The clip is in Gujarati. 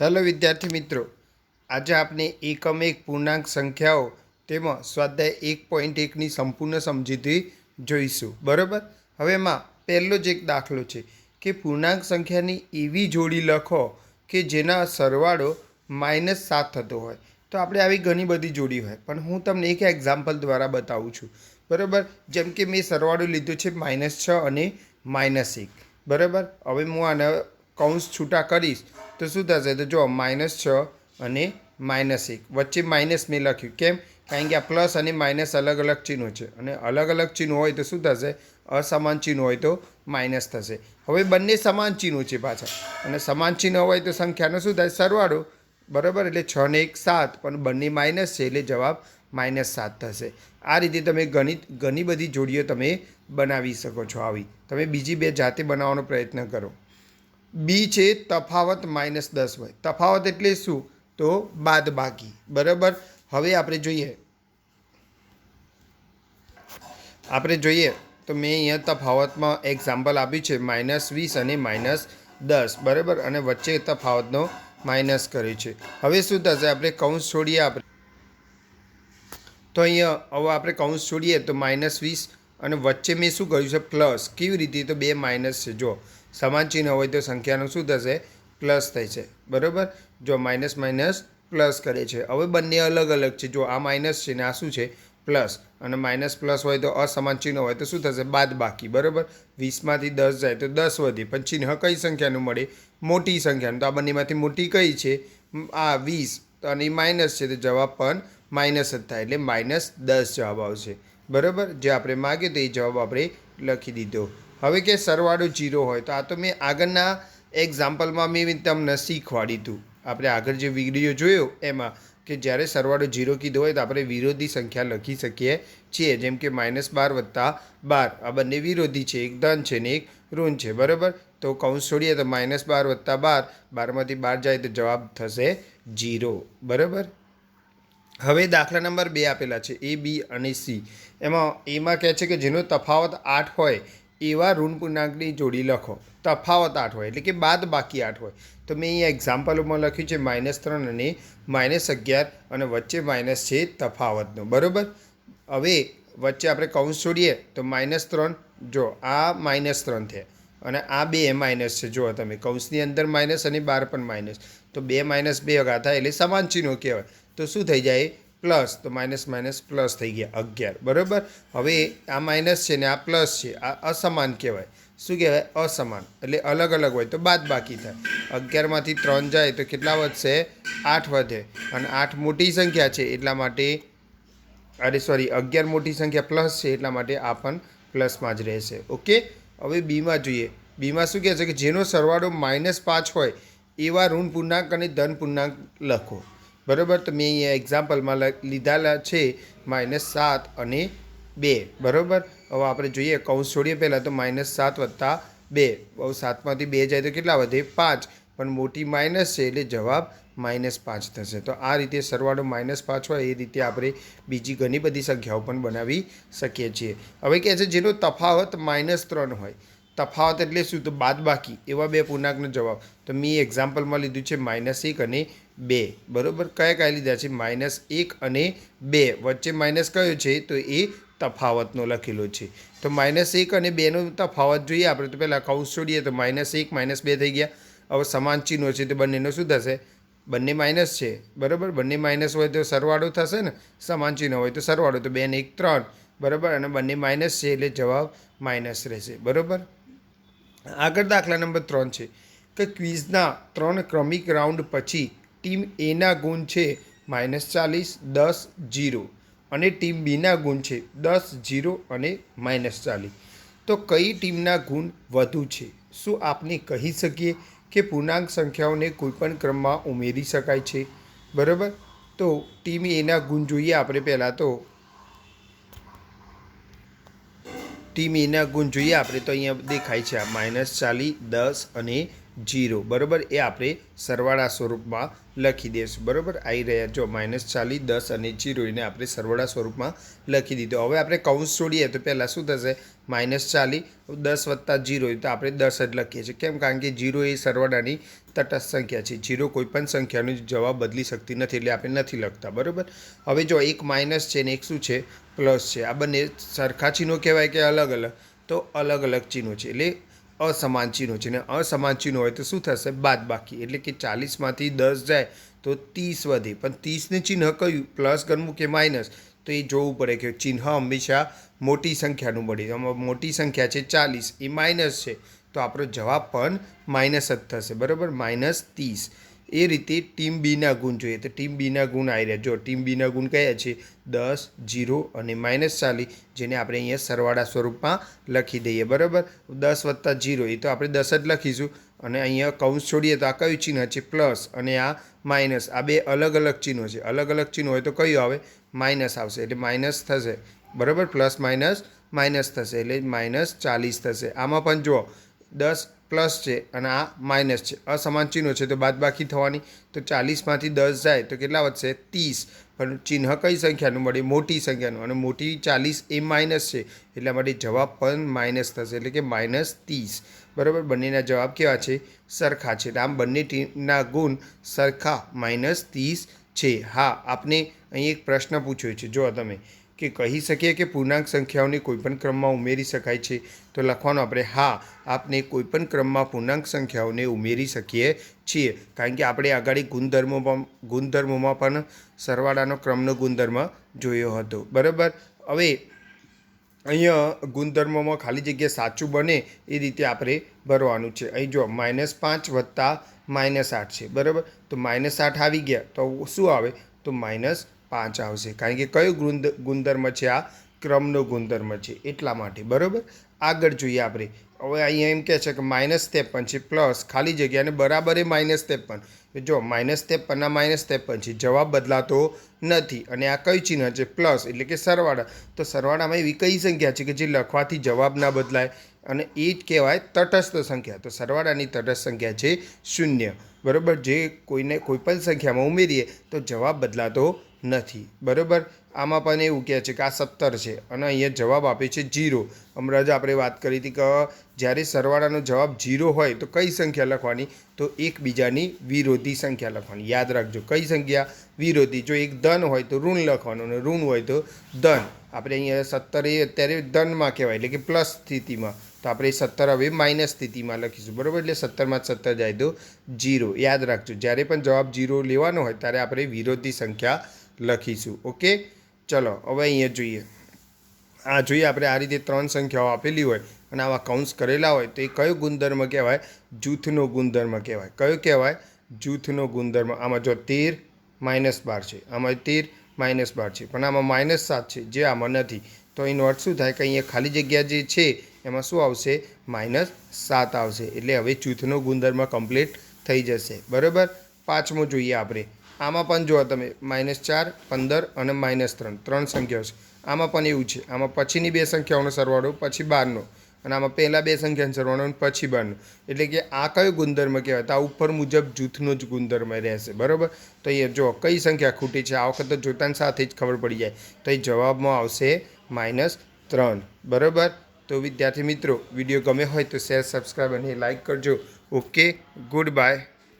હેલો વિદ્યાર્થી મિત્રો, આજે આપણે એકમ એક પૂર્ણાંક સંખ્યાઓ તેમાં સ્વાધ્યાય એક પોઈન્ટ એકની સંપૂર્ણ સમજૂતી જોઈશું. બરાબર? હવે એમાં પહેલો જ એક દાખલો છે કે પૂર્ણાંક સંખ્યાની એવી જોડી લખો કે જેના સરવાળો માઇનસ સાત થતો હોય. તો આપણે આવી ઘણી બધી જોડી હોય, પણ હું તમને એક એક્ઝામ્પલ દ્વારા બતાવું છું. બરાબર? જેમ કે મેં સરવાળો લીધો છે માઇનસ છ અને માઇનસ એક. બરાબર? હવે હું આને કૌંસ છૂટા કરીશ, તો શું થશે? તો જો માઇનસ છ અને માઇનસ એક. વચ્ચે માઇનસ મેં લખ્યું. કેમ? કારણ કે આ પ્લસ અને માઇનસ અલગ અલગ ચિહ્નો છે. અને અલગ અલગ ચિહ્નો હોય તો શું થશે? અસમાન ચિહ્નો હોય તો માઇનસ થશે. હવે બંને સમાન ચિહ્નો છે પાછા. અને સમાન ચિહ્ન હોય તો સંખ્યાનો શું થાય? સરવાળો. બરાબર? એટલે છ ને એક સાત. પણ બંને માઇનસ છે એટલે જવાબ માઇનસ સાત થશે. આ રીતે તમે ગણિત, ઘણી બધી જોડીઓ તમે બનાવી શકો છો આવી. તમે બીજી બે જાતે બનાવવાનો પ્રયત્ન કરો. બી છે તફાવત માઇનસ દસ હોય. તફાવત એટલે શું? તો બાદ બાકી બરાબર? હવે આપણે જોઈએ. આપણે જોઈએ. તો મેં અહીંયા તફાવતમાં એક્ઝામ્પલ આપ્યું છે માઇનસ વીસ અને માઇનસ દસ. બરાબર? અને વચ્ચે તફાવતનો માઇનસ કર્યો છે. હવે શું થશે? આપણે કૌંસ છોડીએ આપણે. તો અહીંયા, હવે આપણે કૌંસ છોડીએ તો માઇનસ વીસ અને વચ્ચે મેં શું કર્યું છે? પ્લસ કેવી રીતે? તો બે માઇનસ છે. જો સમાન ચિહ્ન હોય તો સંખ્યાનું શું થશે? પ્લસ થાય છે. બરાબર? જો માઇનસ માઇનસ પ્લસ કરે છે. હવે બંને અલગ અલગ છે. જો આ માઇનસ છે ને આ શું છે? પ્લસ અને માઇનસ પ્લસ હોય તો અસમાન ચિહ્ન હોય તો શું થશે? બાદ બાકી. બરાબર? વીસમાંથી દસ જાય તો દસ વધે. પણ ચિહ્ન કઈ સંખ્યાનું મળે? મોટી સંખ્યાનું. તો આ બંનેમાંથી મોટી કઈ છે? આ વીસ. અને માઇનસ છે. તો જવાબ પણ માઇનસ જ થાય. એટલે માઇનસ દસ જવાબ આવશે. બરાબર? જે આપણે માગ્યો તો એ જવાબ આપણે લખી દીધો. હવે કે સરવાળો જીરો હોય તો આ તો મેં આગળના એક્ઝામ્પલમાં મેં તમને શીખવાડ્યું હતું આપણે આગળ જે વીડિયો જોયો એમાં કે જ્યારે સરવાળો જીરો કીધો હોય તો આપણે વિરોધી સંખ્યા લખી શકીએ છીએ. જેમ કે માઇનસ બાર વત્તા બાર. આ બંને વિરોધી છે. એક ધન છે ને એક ઋણ છે. બરાબર? તો કૌંસ છોડીએ તો માઇનસ બાર વત્તા બાર. બારમાંથી બાર જાય તો જવાબ થશે જીરો બરાબર? હવે દાખલા નંબર બે આપેલા છે, એ, બી અને સી. એમાં એમાં કહે છે કે જેનો તફાવત આઠ હોય, એવા ઋણ પૂર્ણાંકની જોડી લખો. તફાવત આઠ હોય, એટલે કે બાદ બાકી આઠ હોય. તો મેં અહીંયા એક્ઝામ્પલોમાં લખ્યું છે માઇનસ ત્રણ અને માઇનસ અગિયાર અને વચ્ચે માઇનસ છે તફાવતનો. બરાબર? હવે વચ્ચે આપણે કૌંસ છોડીએ, તો માઇનસ ત્રણ, જો આ માઇનસ ત્રણ થયા અને આ બે માઇનસ છે. જુઓ તમે કૌંસની અંદર માઇનસ અને બાર પણ માઇનસ તો બે માઇનસ બે વગા થાય એટલે સમાન ચિહ્નો કહેવાય. તો શું થઈ જાય? પ્લસ. તો માઇનસ માઇનસ, પ્લસ થઈ ગયા અગિયાર. બરાબર? હવે આ માઇનસ છે ને આ પ્લસ છે. આ અસમાન કહેવાય. શું કહેવાય? અસમાન. એટલે અલગ અલગ હોય તો બાદ બાકી થાય. અગિયારમાંથી ત્રણ જાય તો કેટલા વધશે? આઠ વધે. અને આઠ મોટી સંખ્યા છે એટલા માટે અરે સોરી અગિયાર મોટી સંખ્યા પ્લસ છે એટલા માટે આ પણ પ્લસમાં જ રહેશે. ઓકે? હવે બીમાં જોઈએ. બીમાં શું કહે છે કે જેનો સરવાળો માઇનસ પાંચ હોય એવા ઋણ પૂર્ણાંક અને ધન પૂર્ણાંક લખો. બરાબર? તો મેં અહીંયા એક્ઝામ્પલમાં લીધેલા છે માઇનસ સાત અને બે. બરાબર? હવે આપણે જોઈએ કૌંસ છોડીએ પહેલાં તો માઇનસ સાત વત્તા બે. હવે સાતમાંથી બે જાય તો કેટલા વધે? પાંચ. પણ મોટી માઇનસ છે એટલે જવાબ માઇનસ પાંચ થશે. તો આ રીતે સરવાળો માઇનસ પાંચ હોય, એ રીતે આપણે બીજી ઘણી બધી સંખ્યાઓ પણ બનાવી શકીએ છીએ. હવે કહે છે, જેનો તફાવત માઇનસ ત્રણ હોય. તફાવત એટલે શું? તો બાદ બાકી એવા બે પૂર્ણાંકનો જવાબ. તો મેં એક્ઝામ્પલમાં લીધું છે માઇનસ એક અને બે. બરાબર? કયા કયા લીધા છે? માઇનસ એક અને બે. વચ્ચે માઇનસ કયો છે? તો એ તફાવતનો લખેલો છે. તો માઇનસ એક અને બેનો તફાવત જોઈએ. આપણે તો પહેલાં કૌશ છોડીએ તો માઇનસ એક, માઇનસ બે થઈ ગયા. હવે સમાન ચિહ્નો છે તો બંનેનો શું થશે? બંને માઇનસ છે. બરાબર? બંને માઇનસ હોય તો સરવાળો થશે ને? સમાન ચિહ્નો હોય તો સરવાળો. તો બેને એક, ત્રણ. બરાબર? અને બંને માઇનસ છે એટલે જવાબ માઇનસ રહેશે. બરાબર? આગળ દાખલા નંબર ત્રણ છે. કે ક્વિઝના ત્રણ ક્રમિક રાઉન્ડ પછી ટીમ એના ગુણ છે માઇનસ ચાલીસ, દસ, જીરો. અને ટીમ બીના ગુણ છે દસ, જીરો અને માઇનસ ચાલીસ. તો કઈ ટીમના ગુણ વધુ છે? શું આપણે કહી શકીએ કે પૂર્ણાંક સંખ્યાઓને કોઈપણ ક્રમમાં ઉમેરી શકાય છે? બરાબર? તો ટીમ એના ગુણ જોઈએ આપણે પહેલાં તો. ટીમ એના ગુણ જોઈએ આપણે તો અહીંયા દેખાય છે આ માઇનસ ચાલીસ, દસ અને જીરો. બરાબર? એ આપણે સરવાળા સ્વરૂપમાં લખી દઈશું. બરાબર? આવી રહ્યા. જો, માઇનસ ચાલીસ, દસ અને જીરો એને આપણે સરવાળા સ્વરૂપમાં લખી દીધો. હવે આપણે કૌંસ છોડીએ તો પહેલાં શું થશે? માઇનસ ચાલીસ, દસ વત્તા જીરો તો આપણે દસ જ લખીએ છીએ. કેમ? કારણ કે જીરો એ સરવાળાની તટસ્થ સંખ્યા છે. જીરો કોઈપણ સંખ્યાનો જવાબ બદલી શકતી નથી એટલે આપણે નથી લખતા. બરાબર? હવે જો એક માઇનસ છે ને એક શું છે? પ્લસ છે. આ બંને સરખા ચિહ્નો કહેવાય કે અલગ અલગ તો અલગ અલગ ચિહ્નો છે. એટલે અસમાન ચિહ્નો છે. ને અસમાન ચિહ્નો હોય તો શું થશે? બાદ બાકી એટલે કે ચાલીસમાંથી દસ જાય તો ત્રીસ વધે. પણ ત્રીસને ચિહ્ન કયું? પ્લસ ગણવું કે માઇનસ? તો એ જોવું પડે કે ચિહ્ન હંમેશા મોટી સંખ્યાનું મળે આમાં મોટી સંખ્યા છે ચાલીસ. એ માઇનસ છે. તો આપણો જવાબ પણ માઇનસ જ થશે. બરાબર? માઇનસ ત્રીસ. એ રીતે ટીમ બીના ગુણ જોઈએ. તો ટીમ બીના ગુણ આવી રહ્યા. જો ટીમ બીના ગુણ કયા છે? દસ, જીરો અને માઇનસ ચાલીસ, જેને આપણે અહીંયા સરવાળા સ્વરૂપમાં લખી દઈએ. બરાબર? દસ વત્તા જીરો, એ તો આપણે દસ જ લખીશું. અને અહીંયા કૌંસ છોડીએ તો આ કયું ચિહ્ન છે? પ્લસ અને આ માઇનસ. આ બે અલગ અલગ ચિહ્નો છે. અલગ અલગ ચિહ્નો હોય તો કયું આવે? માઇનસ આવશે. એટલે માઇનસ થશે. બરાબર? પ્લસ માઇનસ માઇનસ થશે. એટલે માઇનસ ચાલીસ થશે. આમાં પણ જુઓ. દસ પ્લસ છે અને આ માઇનસ છે. અસમાન ચિહ્નો છે. તો બાદબાકી થવાની તો ચાલીસમાંથી દસ જાય તો કેટલા વધશે? ત્રીસ. પણ ચિહ્ન કઈ સંખ્યાનું મળે મોટી સંખ્યાનું. અને મોટી ચાલીસ એ માઇનસ છે. એટલા માટે જવાબ પણ માઇનસ થશે. એટલે કે માઇનસ ત્રીસ. બરાબર? બંનેના જવાબ કેવા છે? સરખા છે. આમ બંને ટીમના ગુણ સરખા માઇનસ ત્રીસ છે. હા, આપને અહીં એક પ્રશ્ન પૂછ્યો છે. જો તમે. કે કહી શકીએ કે પૂર્ણાંક સંખ્યાઓને કોઈપણ ક્રમમાં ઉમેરી શકાય છે? તો લખવાનું આપણે, હા, આપને કોઈપણ ક્રમમાં પૂર્ણાંક સંખ્યાઓને ઉમેરી શકીએ છીએ. કારણ કે આપણે આગળ ગુણધર્મોમાં ગુણધર્મોમાં પણ સરવાળાનો ક્રમનો ગુણધર્મ જોયો હતો. બરાબર? હવે અહીંયા ગુણધર્મોમાં ખાલી જગ્યા સાચું બને એ રીતે આપણે ભરવાનું છે. અહીં જો માઇનસ પાંચ વત્તા માઇનસ આઠ છે. બરાબર? તો માઇનસ આઠ આવી ગયા. તો શું આવે? તો માઇનસ પાંચ આવશે. કારણ કે કયો ગુંદ ગુણધર્મ છે? આ ક્રમનો ગુણધર્મ છે. એટલા માટે. બરાબર? આગળ જોઈએ આપણે. હવે અહીંયા એમ કહે છે કે માઇનસ ત્રેપન છે પ્લસ ખાલી જગ્યાને બરાબર એ માઇનસ ત્રેપન. જો માઇનસ ત્રેપનના માઇનસ ત્રેપન છે, જવાબ બદલાતો નથી. અને આ કઈ ચિહ્ન છે? પ્લસ એટલે કે સરવાળા. તો સરવાળામાં એવી કઈ સંખ્યા છે કે જે લખવાથી જવાબ ના બદલાય? અને એ જ કહેવાય તટસ્થ સંખ્યા. તો સરવાળાની તટસ્થ સંખ્યા છે શૂન્ય. બરાબર? જે કોઈને કોઈપણ સંખ્યામાં ઉમેરીએ તો જવાબ બદલાતો નથી. બરાબર? આમાં પણ એવું કહે છે કે આ સત્તર છે અને અહીંયા જવાબ આપે છે જીરો. હમણાં જ આપણે વાત કરી હતી કે જ્યારે સરવાળાનો જવાબ જીરો હોય તો કઈ સંખ્યા લખવાની? તો એકબીજાની વિરોધી સંખ્યા લખવાની. યાદ રાખજો, કઈ સંખ્યા? વિરોધી. જો એક ધન હોય તો ઋણ લખવાનું અને ઋણ હોય તો ધન. આપણે અહીંયા સત્તર એ અત્યારે ધનમાં કહેવાય, એટલે કે પ્લસ સ્થિતિમાં. તો આપણે સત્તર હવે માઇનસ સ્થિતિમાં લખીશું. બરાબર? એટલે સત્તરમાં સત્તર જાય તો જીરો. યાદ રાખજો, જ્યારે પણ જવાબ જીરો લેવાનો હોય ત્યારે આપણે વિરોધી સંખ્યા લખીશું, ઓકે? ચલો, હવે અહીંયા જોઈએ. આ જોઈએ આપણે આ રીતે ત્રણ સંખ્યાઓ આપેલી હોય અને આવા કૌંસ કરેલા હોય, તો એ કયો ગુણધર્મ કહેવાય? જૂથનો ગુણધર્મ કહેવાય. કયો કહેવાય? જૂથનો ગુણધર્મ. આમાં જો તેર માઇનસ બાર છે. આમાં તેર માઇનસ બાર છે. પણ આમાં માઇનસ સાત છે, જે આમાં નથી. તો એનો અર્થ શું થાય? કે અહીંયા ખાલી જગ્યા જે છે, એમાં શું આવશે? માઇનસ સાત આવશે. એટલે હવે જૂથનો ગુણધર્મ કમ્પ્લીટ થઈ જશે. બરાબર? પાંચમો જોઈએ આપણે. આમાં પણ જુઓ તમે માઇનસ ચાર, પંદર અને માઇનસ ત્રણ ત્રણ સંખ્યાઓ છે. આમાં પણ એવું છે. આમાં પછીની બે સંખ્યાઓનો સરવાળો, પછી બારનો. અને આમાં પહેલાં બે સંખ્યાનો સરવાળો અને પછી બારનો. એટલે કે આ કયો ગુણધર્મ કહેવાય? તો આ ઉપર મુજબ જૂથનો જ ગુણધર્મ રહેશે. બરાબર? તો એ જો કઈ સંખ્યા ખૂટી છે? આ વખત જોતાની સાથે જ ખબર પડી જાય. તો એ જવાબમાં આવશે માઇનસ ત્રણ. બરાબર? તો વિદ્યાર્થી મિત્રો, વીડિયો ગમે હોય તો શેર સબસ્ક્રાઈબ અને લાઇક કરજો. Okay good bye